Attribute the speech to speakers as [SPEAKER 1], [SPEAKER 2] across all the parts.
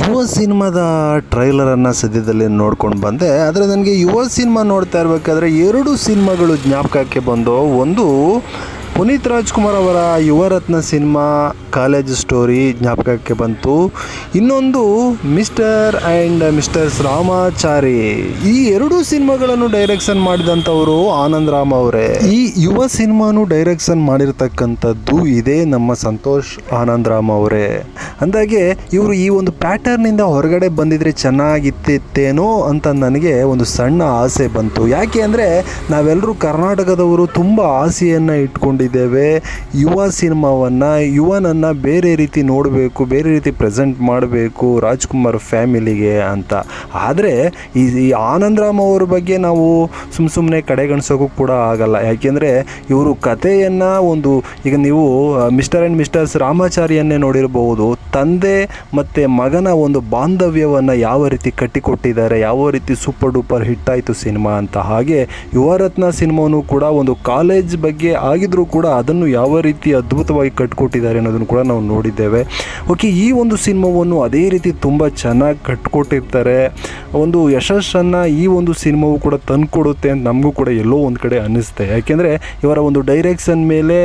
[SPEAKER 1] ಯುವ ಸಿನಿಮಾದ ಟ್ರೈಲರನ್ನು ಸದ್ಯದಲ್ಲಿ ನೋಡ್ಕೊಂಡು ಬಂದೆ. ಆದರೆ ನನಗೆ ಯುವ ಸಿನಿಮಾ ನೋಡ್ತಾ ಇರಬೇಕಾದ್ರೆ ಎರಡು ಸಿನಿಮಾಗಳು ಜ್ಞಾಪಕಕ್ಕೆ ಬಂದು ಒಂದು ಪುನೀತ್ ರಾಜ್ಕುಮಾರ್ ಅವರ ಯುವರತ್ನ ಸಿನಿಮಾ ಕಾಲೇಜ್ ಸ್ಟೋರಿ ಜ್ಞಾಪಕಕ್ಕೆ ಬಂತು. ಇನ್ನೊಂದು ಮಿಸ್ಟರ್ ಆ್ಯಂಡ್ ಮಿಸ್ಟರ್ಸ್ ರಾಮಾಚಾರಿ. ಈ ಎರಡು ಸಿನಿಮಾಗಳನ್ನು ಡೈರೆಕ್ಷನ್ ಮಾಡಿದಂಥವರು ಆನಂದ್ ರಾಮ್ ಅವರೇ. ಈ ಯುವ ಸಿನಿಮಾನು ಡೈರೆಕ್ಷನ್ ಮಾಡಿರ್ತಕ್ಕಂಥದ್ದು ಇದೇ ನಮ್ಮ ಸಂತೋಷ್ ಆನಂದ್ ರಾಮ್ ಅವರೇ. ಅಂದಾಗೆ ಇವರು ಈ ಒಂದು ಪ್ಯಾಟರ್ನಿಂದ ಹೊರಗಡೆ ಬಂದಿದ್ರೆ ಚೆನ್ನಾಗಿತ್ತಿತ್ತೇನೋ ಅಂತ ನನಗೆ ಒಂದು ಸಣ್ಣ ಆಸೆ ಬಂತು. ಯಾಕೆ ಅಂದರೆ ನಾವೆಲ್ಲರೂ ಕರ್ನಾಟಕದವರು ತುಂಬ ಆಸೆಯನ್ನು ಇಟ್ಕೊಂಡಿದ್ದೇವೆ. ಯುವ ಸಿನಿಮಾವನ್ನು, ಯುವನನ್ನು ಬೇರೆ ರೀತಿ ನೋಡಬೇಕು, ಬೇರೆ ರೀತಿ ಪ್ರೆಸೆಂಟ್ ಮಾಡಬೇಕು ರಾಜ್ಕುಮಾರ್ ಫ್ಯಾಮಿಲಿಗೆ ಅಂತ. ಆದರೆ ಈ ಈ ಆನಂದ್ ರಾಮ್ ಅವ್ರ ಬಗ್ಗೆ ನಾವು ಸುಮ್ಮ ಸುಮ್ಮನೆ ಕಡೆಗಣಿಸೋಕ್ಕೂ ಕೂಡ ಆಗಲ್ಲ. ಯಾಕೆಂದರೆ ಇವರು ಕಥೆಯನ್ನು ಒಂದು, ಈಗ ನೀವು ಮಿಸ್ಟರ್ ಆ್ಯಂಡ್ ಮಿಸ್ಟರ್ಸ್ ರಾಮಾಚಾರಿಯನ್ನೇ ನೋಡಿರಬಹುದು. ತಂದೆ ಮತ್ತು ಮಗನ ಒಂದು ಬಾಂಧವ್ಯವನ್ನು ಯಾವ ರೀತಿ ಕಟ್ಟಿಕೊಟ್ಟಿದ್ದಾರೆ, ಯಾವ ರೀತಿ ಸೂಪರ್ ಡೂಪರ್ ಹಿಟ್ ಆಯಿತು ಸಿನಿಮಾ ಅಂತ. ಹಾಗೆ ಯುವರತ್ನ ಸಿನಿಮಾನು ಕೂಡ ಒಂದು ಕಾಲೇಜ್ ಬಗ್ಗೆ ಆಗಿದ್ರೂ ಕೂಡ ಅದನ್ನು ಯಾವ ರೀತಿ ಅದ್ಭುತವಾಗಿ ಕಟ್ಕೊಟ್ಟಿದ್ದಾರೆ ಅನ್ನೋದನ್ನು ಕೂಡ ನಾವು ನೋಡಿದ್ದೇವೆ. ಓಕೆ ಈ ಒಂದು ಸಿನಿಮಾವನ್ನು ಅದೇ ರೀತಿ ತುಂಬ ಚೆನ್ನಾಗಿ ಕಟ್ಕೊಟ್ಟಿರ್ತಾರೆ. ಒಂದು ಯಶಸ್ಸನ್ನು ಈ ಒಂದು ಸಿನಿಮಾವು ಕೂಡ ತಂದುಕೊಡುತ್ತೆ ಅಂತ ನಮಗೂ ಕೂಡ ಎಲ್ಲೋ ಒಂದು ಕಡೆ ಅನ್ನಿಸುತ್ತೆ. ಯಾಕೆಂದರೆ ಇವರ ಒಂದು ಡೈರೆಕ್ಷನ್ ಮೇಲೆ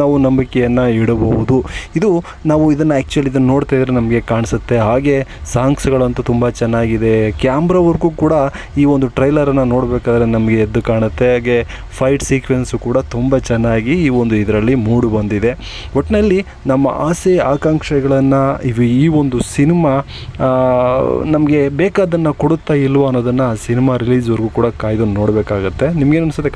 [SPEAKER 1] ನಾವು ನಂಬಿಕೆಯನ್ನು ಇಡಬಹುದು. ಇದು ನಾವು ಇದನ್ನು ಆ್ಯಕ್ಚುಲಿ ಇದನ್ನು ನೋಡ್ತಾ ಇದ್ರೆ ನಮಗೆ ಕಾಣಿಸುತ್ತೆ. ಹಾಗೆ ಸಾಂಗ್ಸ್ಗಳಂತೂ ತುಂಬ ಚೆನ್ನಾಗಿದೆ. ಕ್ಯಾಮ್ರಾ ವರ್ಕು ಕೂಡ ಈ ಒಂದು ಟ್ರೈಲರನ್ನು ನೋಡಬೇಕಾದ್ರೆ ನಮಗೆ ಎದ್ದು ಕಾಣುತ್ತೆ. ಹಾಗೆ ಫೈಟ್ ಸೀಕ್ವೆನ್ಸು ಕೂಡ ತುಂಬ ಚೆನ್ನಾಗಿ ಈ ಒಂದು ಇದರಲ್ಲಿ ಮೂಡು ಬಂದಿದೆ. ಒಟ್ಟಿನಲ್ಲಿ ನಮ್ಮ ಆಸೆ, ಆಕಾಂಕ್ಷೆಗಳನ್ನು ಇವು ಈ ಒಂದು ಸಿನಿಮಾ ನಮಗೆ ಬೇಕಾದನ್ನು ಕೊಡುತ್ತಾ ಇಲ್ವೋ ಅನ್ನೋದನ್ನು ಸಿನಿಮಾ ರಿಲೀಸ್ವರೆಗೂ ಕೂಡ ಕಾಯ್ದು ನೋಡಬೇಕಾಗತ್ತೆ. ನಿಮಗೇನು ಅನಿಸುತ್ತೆ?